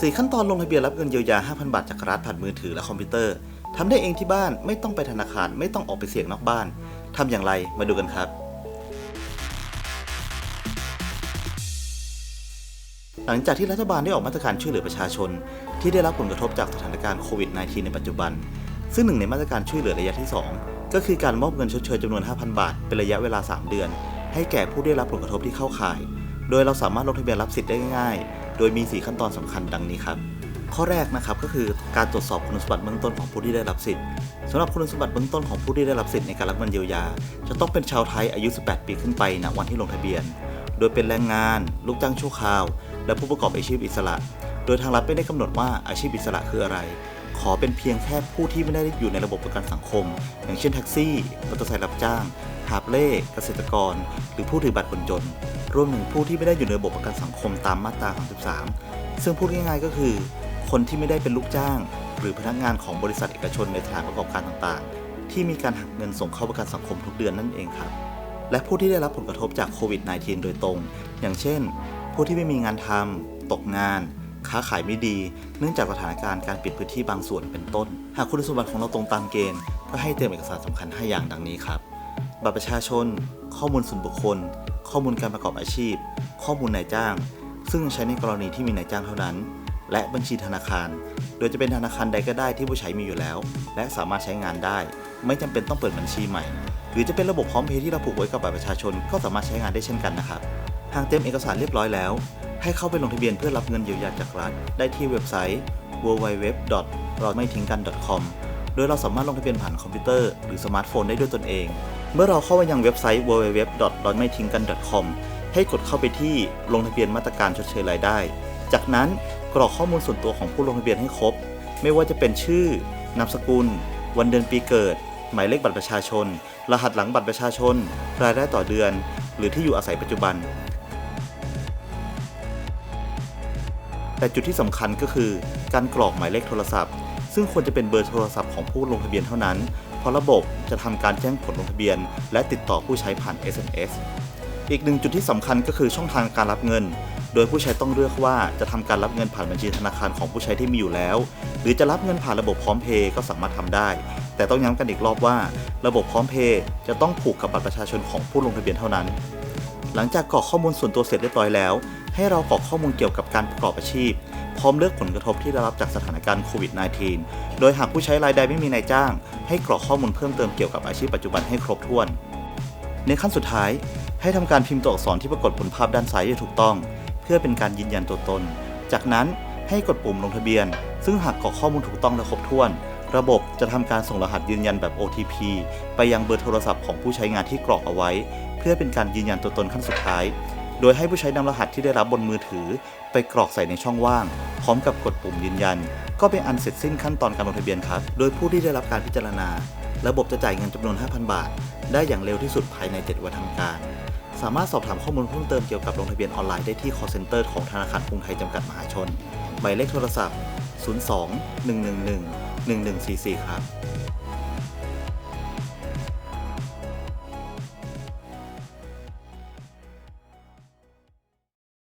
4 ขั้นตอนลงทะเบียนรับเงินเยียวยา 5,000 บาทจากรัฐผ่านมือถือและคอมพิวเตอร์ทำได้เองที่บ้านไม่ต้องไปธนาคารไม่ต้องออกไปเสี่ยงนอกบ้านทำอย่างไรมาดูกันครับ หลังจากที่รัฐบาลได้ออกมาตรการช่วยเหลือประชาชน ที่ได้รับผลกระทบจากสถานการณ์โควิด -19 ในปัจจุบัน ซึ่งหนึ่งในมาตรการช่วยเหลือระยะที่ 2 ก็คือการมอบเงินชดเชยจำนวน 5,000 บาท เป็นระยะเวลา 3 เดือน ให้แก่ผู้ได้รับผลกระทบที่เข้าข่าย โดยเราสามารถลงทะเบียนรับสิทธิ์ได้ง่าย ดยมี 4 ขั้นตอนสำคัญดังนี้ครับ ข้อแรกนะครับก็คือการตรวจสอบคุณสมบัติเบื้องต้นของผู้ที่ได้รับสิทธิ์สำหรับคุณสมบัติเบื้องต้นของผู้ที่ได้รับสิทธิ์ในการรับเงินเยียวยา จะต้องเป็นชาวไทยอายุ 18 ปีขึ้นไปณวันที่ลงทะเบียน โดยเป็นแรงงาน ลูกจ้างชั่วคราว และผู้ประกอบอาชีพอิสระ โดยทางรัฐไม่ได้กำหนดว่าอาชีพอิสระคืออะไร ขอเป็นเพียงแค่ผู้ที่ไม่ได้อยู่ในระบบประกันสังคม อย่างเช่นแท็กซี่มอเตอร์ไซค์รับจ้างหาบเล่เกษตรกร หรือผู้ถือบัตรคนจน รวมถึงผู้ที่ไม่ได้อยู่ในระบบประกันสังคมตามมาตรา 33 ซึ่งพูดง่ายๆก็คือ คนที่ไม่ได้เป็นลูกจ้าง หรือพนักงานของบริษัทเอกชนในสถานประกอบการต่างๆ ที่มีการหักเงินส่งเข้าประกันสังคมทุกเดือนนั่นเองครับ และผู้ที่ได้รับผลกระทบจากโควิด -19 โดยตรง อย่างเช่น ผู้ที่ไม่มีงานทำตกงานค้าขายไม่ดี เนื่องจากสถานการณ์การปิดพื้นที่บางส่วนเป็นต้น หากคุณสมบัติของเราตรงตามเกณฑ์ ก็ให้เตรียมเอกสารสำคัญ5อย่างดังนี้ครับ บัตรประชาชน ข้อมูลส่วนบุคคล ข้อมูลการประกอบอาชีพ ข้อมูลนายจ้าง ซึ่งใช้ในกรณีที่มีนายจ้างเท่านั้น และบัญชีธนาคาร โดยจะเป็นธนาคารใดก็ได้ที่ผู้ใช้มีอยู่แล้ว และสามารถใช้งานได้ ไม่จำเป็นต้องเปิดบัญชีใหม่ หรือจะเป็นระบบพร้อมเพย์ที่เราผูกไว้กับบัตรประชาชนก็สามารถใช้งานได้เช่นกันนะครับ หากเตรียมเอกสารเรียบร้อยแล้ว ให้เข้าไปลงทะเบียนเพื่อรับเงินเยียวยาจากรัฐได้ที่เว็บไซต์ www. เราไม่ทิ้งกัน .com โดยเราสามารถลงทะเบียนผ่านคอมพิวเตอร์หรือสมาร์ทโฟนได้ด้วยตนเอง เมื่อเราเข้าไปยังเว็บไซต์ www. เราไม่ทิ้งกัน .com ให้กดเข้าไปที่ลงทะเบียนมาตรการชดเชยรายได้ จากนั้นกรอกข้อมูลส่วนตัวของผู้ลงทะเบียนให้ครบ ไม่ว่าจะเป็นชื่อ นามสกุล วันเดือนปีเกิด หมายเลขบัตรประชาชน รหัสหลังบัตรประชาชน รายได้ต่อเดือน หรือที่อยู่อาศัยปัจจุบัน แต่จุดที่สำคัญก็คือ การกรอกหมายเลขโทรศัพท์ ซึ่งควรจะเป็นเบอร์โทรศัพท์ของผู้ลงทะเบียนเท่านั้น เพราะระบบจะทำการแจ้งผลลงทะเบียน และติดต่อผู้ใช้ผ่าน SMS อีกหนึ่งจุดที่สำคัญก็คือช่องทางการรับเงิน โดยผู้ใช้ต้องเลือกว่าจะทำการรับเงินผ่านบัญชีธนาคารของผู้ใช้ที่มีอยู่แล้ว หรือจะรับเงินผ่านระบบพร้อมเพย์ก็สามารถทำได้ แต่ต้องย้ำกันอีกรอบว่า ระบบพร้อมเพย์จะต้องผูกกับบัตรประชาชนของผู้ลงทะเบียนเท่านั้น หลังจากกรอกข้อมูลส่วนตัวเสร็จเรียบร้อยแล้ว ให้เรากรอกข้อมูลเกี่ยวกับการประกอบอาชีพ พร้อมเลือกผลกระทบที่ได้รับจากสถานการณ์โควิด -19 โดยหากผู้ใช้รายใดไม่มีนายจ้าง ให้กรอกข้อมูลเพิ่มเติมเกี่ยวกับอาชีพปัจจุบันให้ครบถ้วน ในขั้นสุดท้าย ให้ทำการพิมพ์ตัวอักษรที่ปรากฏบนภาพด้านซ้ายให้ถูกต้อง เพื่อเป็นการยืนยันตัวตน จากนั้นให้กดปุ่มลงทะเบียน ซึ่งหากกรอกข้อมูลถูกต้องและครบถ้วน ระบบจะทำการส่งรหัสยืนยันแบบ OTP ไปยังเบอร์โทรศัพท์ของผู้ใช้งานที่กรอกเอาไว้ เพื่อเป็นการยืนยันตัวตนขั้นสุดท้าย โดยให้ผู้ใช้นำรหัสที่ได้รับบนมือถือ ไปกรอกใส่ในช่องว่าง พร้อมกับกดปุ่มยืนยัน ก็เป็นอันเสร็จสิ้นขั้นตอนการลงทะเบียนครับ โดยผู้ที่ได้รับการพิจารณา ระบบจะจ่ายเงินจำนวน 5,000 บาท ได้อย่างเร็วที่สุดภายใน 7 วันทำการ สามารถสอบถามข้อมูลเพิ่มเติมเกี่ยวกับลงทะเบียนออนไลน์ได้ที่ call center ของธนาคารกรุงไทยจำกัดมหาชนหมายเลขโทรศัพท์ 02 111 1144 ครับ